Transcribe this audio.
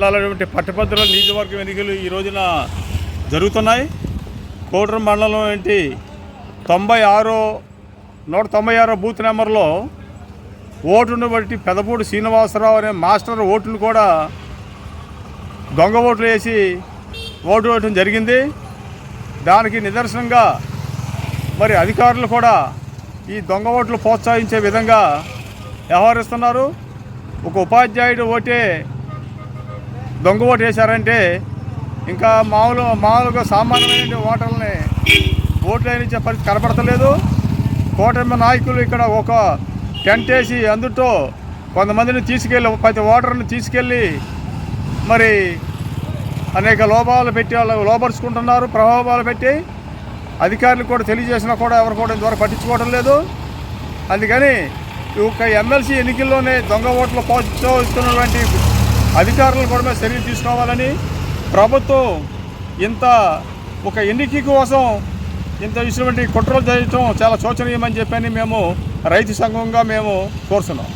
జిల్లాలోటువంటి పట్టభద్రుల నియోజకవర్గం ఎన్నికలు ఈ రోజున జరుగుతున్నాయి. కోటరం మండలం ఏంటి? తొంభై ఆరో నూట తొంభై ఆరో బూత్ నెంబర్లో ఓటును బట్టి పెదపూడి శ్రీనివాసరావు అనే మాస్టర్ ఓటును కూడా దొంగ ఓట్లు వేసి ఓటు వేయడం జరిగింది. దానికి నిదర్శనంగా మరి అధికారులు కూడా ఈ దొంగ ఓట్లు ప్రోత్సహించే విధంగా వ్యవహరిస్తున్నారు. ఒక ఉపాధ్యాయుడు ఓటే దొంగ ఓటు వేశారంటే ఇంకా మామూలు మామూలుగా సామాన్యమైన ఓటర్లని ఓట్లు వేయించే పరిస్థితి కనపడతలేదు. కూటమి నాయకులు ఇక్కడ ఒక టెంట్ వేసి అందుతో కొంతమందిని తీసుకెళ్ళి ప్రతి ఓటర్ని తీసుకెళ్ళి మరి అనేక లోపాలు పెట్టి వాళ్ళు లోపరుచుకుంటున్నారు ప్రభావాలు పెట్టి. అధికారులు కూడా తెలియజేసినా కూడా ఎవరు కూడా ఇంతవరకు పట్టించుకోవడం లేదు. అందుకని ఒక ఎమ్మెల్సీ ఎన్నికల్లోనే దొంగ ఓట్లు ప్రోత్సహిస్తున్నటువంటి అధికారులు కూడా చర్యలు తీసుకోవాలని ప్రభుత్వం ఇంత ఒక ఎన్నిక కోసం ఇంత ఇటువంటి కుట్రలు చేయటం చాలా శోచనీయమని చెప్పని మేము రైతు సంఘంగా మేము కోరుతున్నాం.